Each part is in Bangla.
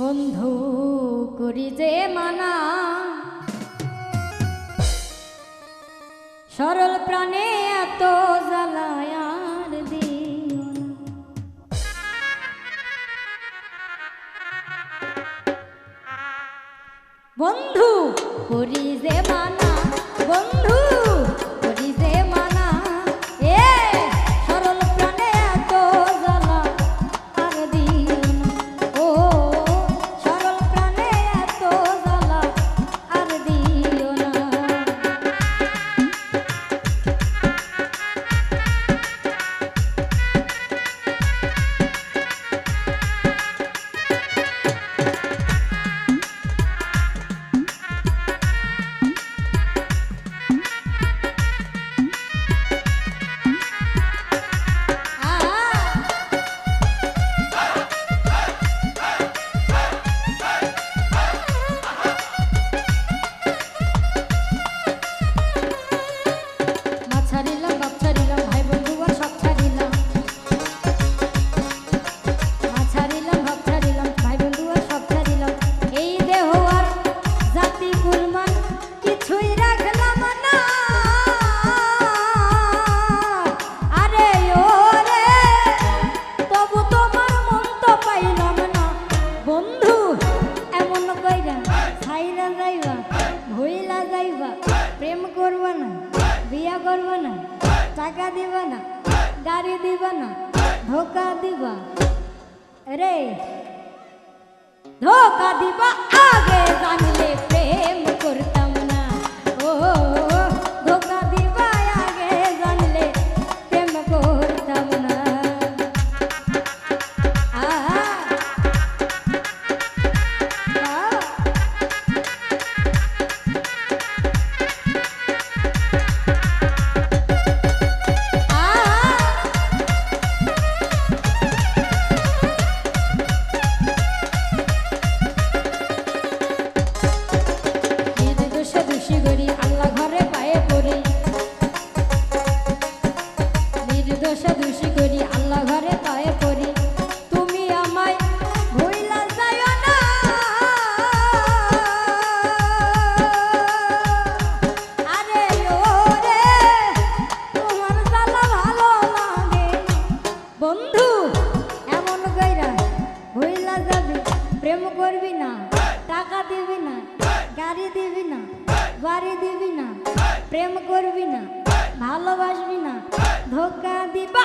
বন্ধু করি যে মানা। সরল প্রাণে এত জ্বালায়ার দিও বন্ধু করি যে মানা। বন্ধু বিয়া করবা না। টাকা দিব না গাড়ি দিব না ধোকা দিবা। রে ধোকা দিবা। করবি না, টাকা দিবি না, গাড়ি দিবি না, বাড়ি দিবি না, প্রেম করবি না, ভালোবাসবি না, ধোকা দিবা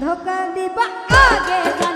ধোকা দিবা আগে